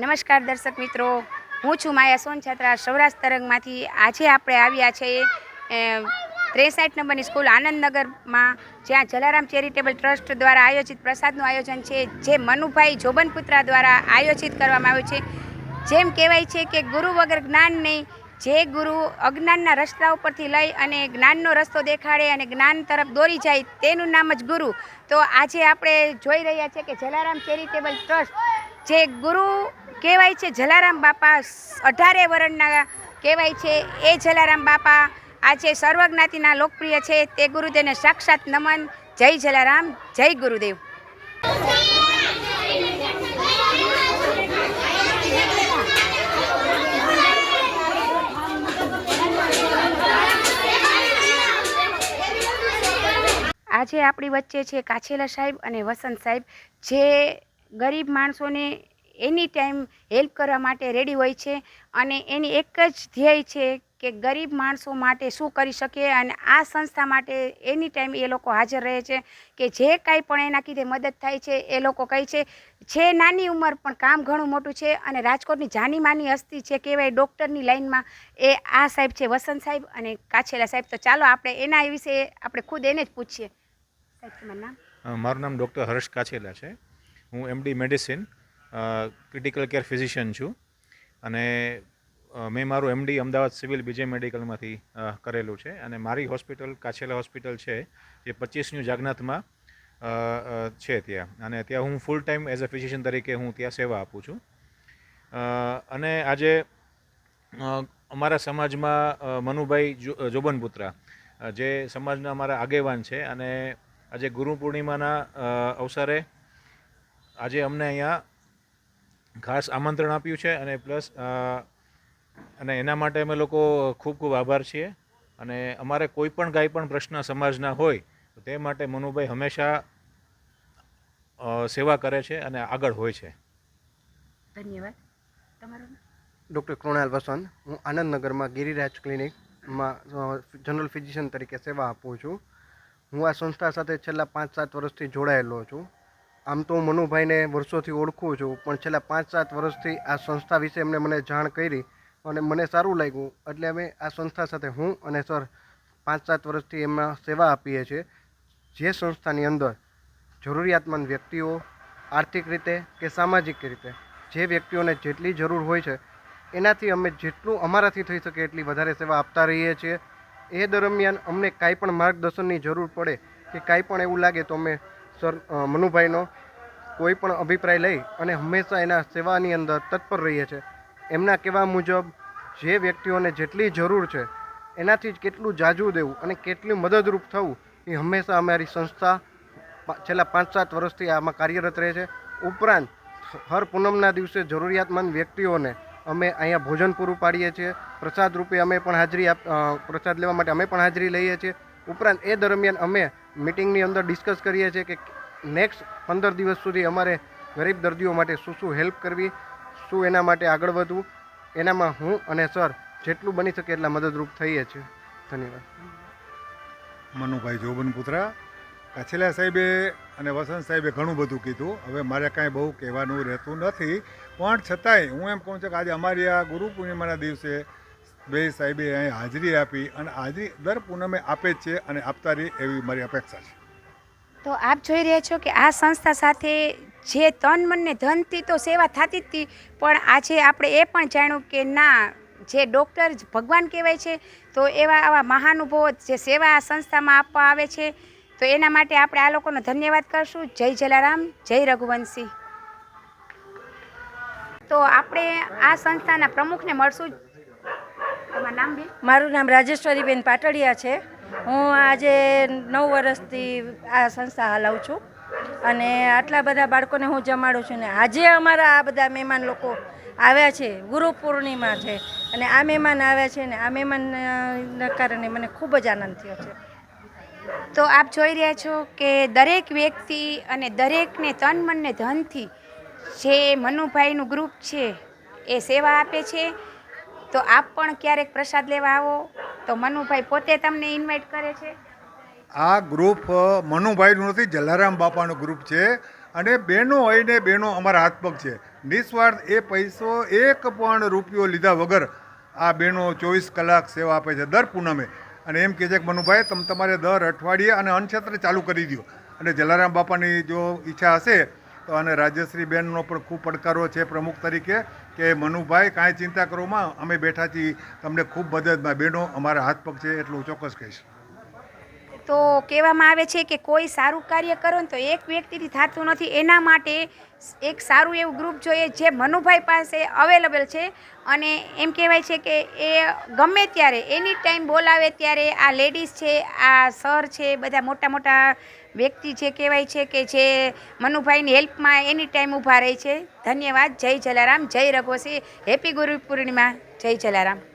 નમસ્કાર દર્શક મિત્રો. હું છું માયા સોન છાત્રા સૌરાષ્ટ્ર તરંગમાંથી. આજે આપણે આવ્યા છે ત્રેસાઠ નંબરની સ્કૂલ આનંદનગરમાં, જ્યાં જલારામ ચેરિટેબલ ટ્રસ્ટ દ્વારા આયોજિત પ્રસાદનું આયોજન છે, જે મનુભાઈ જોબનપુત્રા દ્વારા આયોજિત કરવામાં આવ્યું છે. જેમ કહેવાય છે કે ગુરુ વગર જ્ઞાન નહીં, જે ગુરુ અજ્ઞાનના રસ્તા ઉપરથી લઈ અને જ્ઞાનનો રસ્તો દેખાડે અને જ્ઞાન તરફ દોરી જાય, તેનું નામ જ ગુરુ. તો આજે આપણે જોઈ રહ્યા છે કે જલારામ ચેરિટેબલ ટ્રસ્ટ, જે ગુરુ કહેવાય છે જલારામ બાપા અઢારે વરણના કહેવાય છે. એ જલારામ બાપા આજે સર્વજ્ઞાતિના લોકપ્રિય છે. તે ગુરુદેવને સાક્ષાત નમન. જય જલારામ, જય ગુરુદેવ. આજે આપણી વચ્ચે છે કાછેલા સાહેબ અને વસંત સાહેબ. જે ગરીબ માણસોને એની ટાઈમ હેલ્પ કરવા માટે રેડી હોય છે અને એની એક જ ધ્યેય છે કે ગરીબ માણસો માટે શું કરી શકીએ અને આ સંસ્થા માટે એની ટાઈમ એ લોકો હાજર રહે છે કે જે કાંઈ પણ એના કીધે મદદ થાય છે એ લોકો કહે છે. છે નાની ઉંમર પણ કામ ઘણું મોટું છે અને રાજકોટની જાની માની હસ્તી છે કહેવાય ડૉક્ટરની લાઈનમાં એ આ સાહેબ છે વસંત સાહેબ અને કાછેલા સાહેબ. તો ચાલો આપણે એના વિશે આપણે ખુદ એને જ પૂછીએ. સાહેબ નામ? મારું નામ ડૉક્ટર હર્ષ કાછેલા છે. હું MD medicine critical care physician છું. અને મેં મારું એમડી અમદાવાદ સિવિલ બીજે મેડિકલમાંથી કરેલું છે. અને મારી હોસ્પિટલ કાછેલા હોસ્પિટલ છે, જે પચીસન્યુ જાગનાથમાં છે ત્યાં. અને ત્યાં હું full time as a physician તરીકે હું ત્યાં સેવા આપું છું. અને આજે અમારા સમાજમાં મનુભાઈ જોબનપુત્રા જે સમાજના અમારા આગેવાન છે. અને આજે ગુરુ પૂર્ણિમાના અવસરે આજે અમને અહીંયા ખાસ આમંત્રણ આપ્યું છે અને પ્લસ અને એના માટે અમે લોકો ખૂબ ખૂબ આભાર છીએ. અને અમારે કોઈ પણ કાંઈ પણ પ્રશ્ન સમાજના હોય તો તે માટે મનુભાઈ હંમેશા સેવા કરે છે અને આગળ હોય છે. ધન્યવાદ. તમારું ડૉક્ટર કૃણાલ વસંત. હું આનંદનગરમાં ગિરિરાજ ક્લિનિકમાં જનરલ ફિઝિશિયન તરીકે સેવા આપું છું. હું આ સંસ્થા સાથે છેલ્લા પાંચ સાત વર્ષથી જોડાયેલો છું. આમ તો હું મનુભાઈને વર્ષોથી ઓળખું છું, પણ છેલ્લા પાંચ સાત વર્ષથી આ સંસ્થા વિશે એમને મને જાણ કરી અને મને સારું લાગ્યું. એટલે અમે આ સંસ્થા સાથે હું અને સર પાંચ સાત વર્ષથી એમાં સેવા આપીએ છીએ. જે સંસ્થાની અંદર જરૂરિયાતમંદ વ્યક્તિઓ આર્થિક રીતે કે સામાજિક રીતે જે વ્યક્તિઓને જેટલી જરૂર હોય છે, એનાથી અમે જેટલું અમારાથી થઈ શકે એટલી વધારે સેવા આપતા રહીએ છીએ. એ દરમિયાન અમને કાંઈ પણ માર્ગદર્શનની જરૂર પડે કે કાંઈ પણ એવું લાગે તો અમે સર મનુભાઈનો કોઈ પણ અભિપ્રાય લઈ અને હંમેશા એના સેવાની અંદર તત્પર રહીએ છીએ એમના કહેવા મુજબ, જે વ્યક્તિઓને જેટલી જરૂર છે, એનાથી જ કેટલું જાજુ દેવું અને કેટલું મદદરૂપ થવું એ હંમેશા અમારી સંસ્થા છેલ્લા પાંચ સાત વર્ષથી આમાં કાર્યરત રહે છે. ઉપરાંત, હર પૂનમના દિવસે જરૂરિયાતમંદ વ્યક્તિઓને અમે અહીંયા ભોજન પૂરું પાડીએ છીએ. પ્રસાદ રૂપે અમે પણ હાજરી આપ પ્રસાદ લેવા માટે અમે પણ હાજરી લઈએ છીએ. ઉપરાંત એ દરમિયાન અમે મિટિંગની અંદર ડિસ્કસ કરીએ છીએ કે નેક્સ્ટ પંદર દિવસ સુધી અમારે ગરીબ દર્દીઓ માટે શું શું હેલ્પ કરવી, શું એના માટે આગળ વધવું, એનામાં હું અને સર જેટલું બની શકે એટલા મદદરૂપ થઈએ છીએ. ધન્યવાદ. મનુભાઈ જોબન પુત્રા કાછેલા સાહેબે અને વસંત સાહેબે ઘણું બધું કીધું. હવે મારે કાંઈ બહુ કહેવાનું રહેતું નથી, પણ છતાંય હું એમ કહું છું કે આજે અમારી આ ગુરુ પૂર્ણિમાના દિવસે બે સાહેબે અહીં હાજરી આપી અને હાજરી દર પૂનમે આપે છે અને આપતા રહે એવી મારી અપેક્ષા છે. તો આપ જોઈ રહ્યા છો કે આ સંસ્થા સાથે જે તન મનને ધનથી તો સેવા થતી જ હતી, પણ આજે આપણે એ પણ જાણ્યું કે ના, જે ડૉક્ટર ભગવાન કહેવાય છે, તો એવા આવા મહાનુભવો જે સેવા આ સંસ્થામાં આપવા આવે છે, તો એના માટે આપણે આ લોકોનો ધન્યવાદ કરશું. જય જલારામ, જય રઘુવંશી. તો આપણે આ સંસ્થાના પ્રમુખને મળશું. મારું નામ રાજેશ્વરીબેન પાટડિયા છે. હું આજે નવ વર્ષથી આ સંસ્થા હલાવું છું અને આટલા બધા બાળકોને હું જમાડું છું ને આજે અમારા આ બધા મહેમાન લોકો આવ્યા છે ગુરુ પૂર્ણિમા છે અને આ મહેમાન આવ્યા છે ને આ મહેમાનના કારણે મને ખૂબ જ આનંદ થયો છે. તો આપ જોઈ રહ્યા છો કે દરેક વ્યક્તિ અને દરેકને તન મનને ધનથી જે મનુભાઈનું ગ્રુપ છે એ સેવા આપે છે તો આપ પણ ક્યારેક પ્રસાદ લેવા આવો? તો મનુભાઈ પોતે તમને ઇન્વાઇટ કરે છે? આ ગ્રુપ મનુભાઈનું નથી, જલારામ બાપાનું ગ્રુપ છે. અને બહેનો હોય ને બહેનો અમારા હાથપગ છે. નિસ્વાર્થ એ પૈસો એક પણ રૂપિયો લીધા વગર આ બહેનો ચોવીસ કલાક સેવા આપે છે દર પૂનમે. અને એમ કહે છે કે, મનુભાઈ, તમે તમારે દર અઠવાડિયે અને અન્નક્ષેત્ર ચાલુ કરી દો અને જલારામ બાપાની જો ઈચ્છા હશે અને રાજ્યશ્રી બેનનો પણ ખૂબ પડકારો છે પ્રમુખ તરીકે કે મનુભાઈ કાંઈ ચિંતા કરોમાં અમે બેઠા છીએ. તમને ખૂબ મદદમાં. બહેનો અમારા હાથ પગ છે એટલું ચોક્કસ કહીશ. તો કહેવામાં આવે છે કે કોઈ સારું કાર્ય કરો ને તો એક વ્યક્તિથી થતું નથી. એના માટે એક સારું એવું ગ્રુપ જોઈએ જે મનુભાઈ પાસે અવેલેબલ છે. અને એમ કહેવાય છે કે એ ગમે ત્યારે એની ટાઈમ બોલાવે ત્યારે આ લેડીઝ છે, આ સર છે, બધા મોટા મોટા વ્યક્તિ જે કહેવાય છે કે જે મનુભાઈની હેલ્પમાં એની ટાઈમ ઊભા રહે છે. ધન્યવાદ. જય જલારામ. જય રઘોસી. હેપી ગુરુ પૂર્ણિમા. જય જલારામ.